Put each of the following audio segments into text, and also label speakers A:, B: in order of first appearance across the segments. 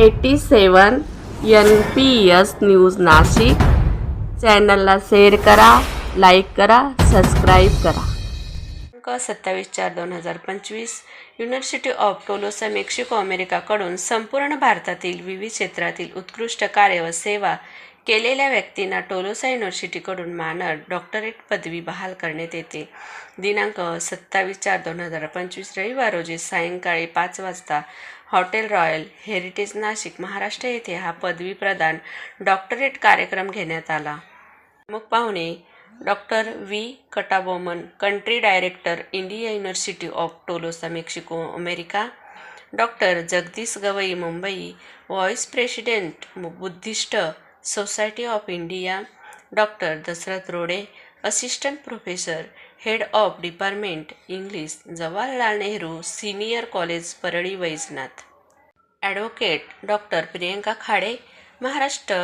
A: Eighty seven N P S news Nashik. चॅनलला share करा like करा सबस्क्राईब करा. दिनांक सत्तावीस चार दोन हजार पंचवीस युनिव्हर्सिटी ऑफ टोलोसा मेक्सिको अमेरिकाकडून संपूर्ण भारतातील विविध क्षेत्रातील उत्कृष्ट कार्य व सेवा केलेल्या व्यक्तींना टोलोसा युनिव्हर्सिटीकडून मानद डॉक्टरेट पदवी बहाल करण्यात येते. दिनांक सत्तावीस चार दोन हजार पंचवीस रविवार रोजी सायंकाळी पाच वाजता hotel royal heritage Nashik Maharashtra येथे हा पदवी प्रदान डॉक्टरेट कार्यक्रम घेण्यात आला. प्रमुख पाहुणे doctor V. कटाबोमन country director India university of Tolosa Mexico America. Doctor Jagdish Gavai Mumbai. Vice president Buddhist society of India doctor Dashrath Rode assistant professor head of department English Jawaharlal Nehru senior college Parli Vaijnath advocate doctor Priyanka Khade Maharashtra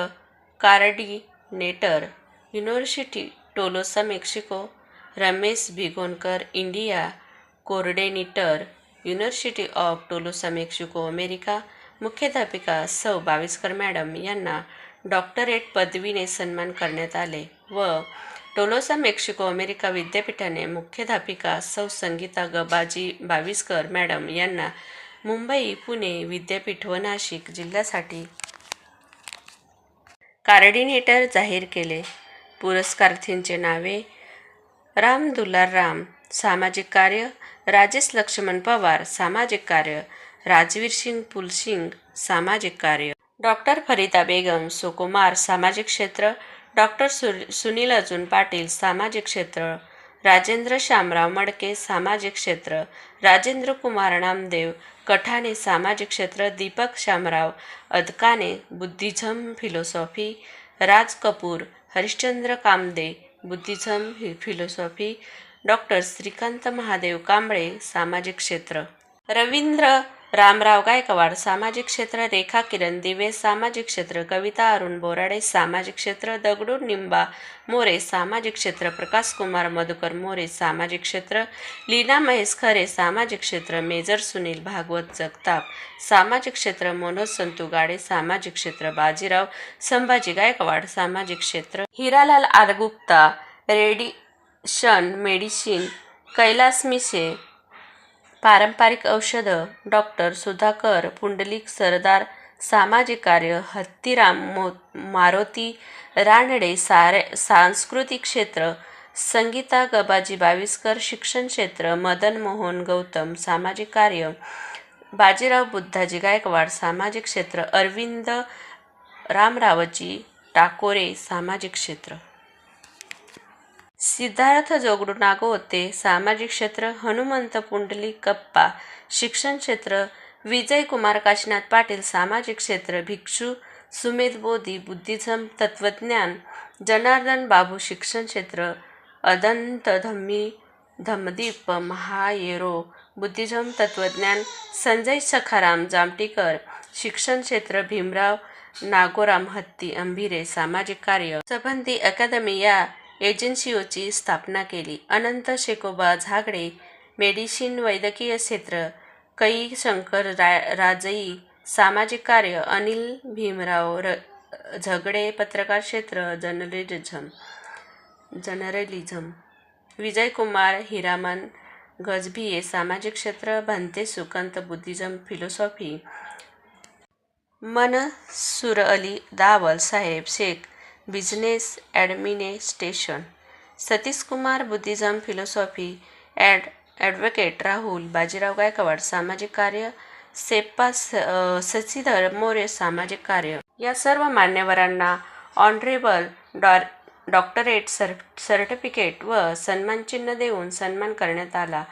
A: coordinator university Tolosa Mexico Ramesh Bhigonkar India coordinator university of Tolosa Mexico America मुख्याध्यापिका सौ Baviskar madam यांना doctorate पदवीने सन्मान करण्यात आले व Tolosa Mexico America विद्यापीठाने मुख्याध्यापिका सौ संगीता गबाजी बाविस्कर मॅडम यांना मुंबई पुणे विद्यापीठ व नाशिक जिल्ह्यासाठी कार्डिनेटर जाहीर केले. पुरस्कारार्थींचे नावे राम दुलार राम सामाजिक कार्य राजेश लक्ष्मण पवार सामाजिक कार्य राजवीर सिंग पुलसिंग सामाजिक कार्य डॉक्टर फरिदा बेगम सुकुमार सामाजिक क्षेत्र डॉक्टर सु सुनील अजून पाटील सामाजिक क्षेत्र राजेंद्र शामराव मडके सामाजिक क्षेत्र राजेंद्र कुमार नामदेव कठाणे सामाजिक क्षेत्र Deepak Shamrao Adkane Buddhism philosophy Raj Kapoor Harishchandra Kamde Buddhism philosophy doctor Shrikant Mahadev Kamble सामाजिक क्षेत्र. रवींद्र रामराव गायकवाड सामाजिक क्षेत्र रेखा किरण दिवे सामाजिक क्षेत्र कविता अरुण बोराडे सामाजिक क्षेत्र दगडू निंबा मोरे सामाजिक क्षेत्र प्रकाश कुमार मधुकर मोरे सामाजिक क्षेत्र लीना महेश खरे सामाजिक क्षेत्र मेजर सुनील भागवत जगताप सामाजिक क्षेत्र मनोज संतू गाडे सामाजिक क्षेत्र बाजीराव संभाजी गायकवाड सामाजिक क्षेत्र हिरालाल आरगुप्ता रेडिशन मेडिसिन कैलास मिसे पारंपरिक औषधं डॉक्टर सुधाकर पुंडलिक सरदार सामाजिक कार्य हत्तीराम मो मारुती रानडे सारे सांस्कृतिक क्षेत्र संगीता गबाजी बाविस्कर शिक्षण क्षेत्र मदन मोहन गौतम सामाजिक कार्य बाजीराव बुद्धाजी गायकवाड सामाजिक क्षेत्र अरविंद रामरावजी टाकोरे सामाजिक क्षेत्र. सिद्धार्थ जोगडू नागोते सामाजिक क्षेत्र हनुमंत पुंडली कप्पा शिक्षण क्षेत्र विजय कुमार काशीनाथ पाटील सामाजिक क्षेत्र भिक्षू सुमेध बोधी बुद्धिझम तत्वज्ञान जनार्दन बाबू शिक्षण क्षेत्र अदंत धम्मी धमदीप महायेरो बुद्धिझम तत्वज्ञान संजय सखाराम जामटीकर शिक्षण क्षेत्र भीमराव नागोराम हत्ती अंभिरे सामाजिक कार्य सबंधी अकादमी या एजन्सीओची स्थापना केली. अनंत शेकोबा झागडे मेडिसिन वैद्यकीय क्षेत्र कै शंकर रा राजई सामाजिक कार्य अनिल भीमराव र झगडे पत्रकार क्षेत्र जर्नलिझम जर्नलिझम. विजयकुमार हिरामन गजभिये सामाजिक क्षेत्र Bhante Sukant Buddhism philosophy. Mansoor Ali Daval Saheb Shaikh business administration. Satish Kumar Buddhism philosophy ad advocate Rahul Bajirao Gaikwad सामाजिक कार्य सेप्पा स शशीधर मोरे सामाजिक कार्य. या सर्व मान्यवरांना honourable doc doctorate sir certificate व सन्मानचिन्ह देऊन सन्मान करण्यात आला.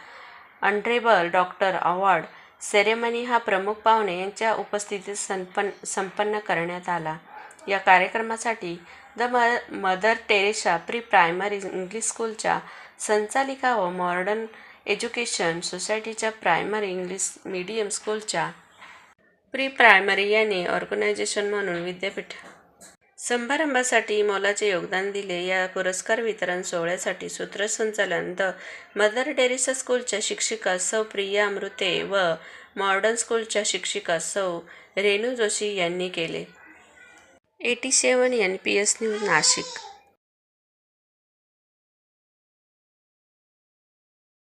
A: ऑनरेबल डॉक्टर अवॉर्ड सेरेमनी हा प्रमुख पाहुणे यांच्या उपस्थितीत संपन्न संपन्न करण्यात आला. या कार्यक्रमासाठी द म Mother Teresa pre primary English स्कूलच्या संचालिका व मॉडर्न एज्युकेशन सोसायटीच्या प्रायमरी इंग्लिश मीडियम स्कूलच्या प्री प्रायमरी यांनी ऑर्गनायझेशन म्हणून विद्यापीठ समारंभासाठी मोलाचे योगदान दिले. या पुरस्कार वितरण सोहळ्यासाठी सूत्रसंचालन द मदर टेरेसा स्कूलच्या शिक्षिका सौ प्रिया अमृते व मॉडर्न स्कूलच्या शिक्षिका सौ रेणू जोशी यांनी केले. Eighty seven N P S news Nashik.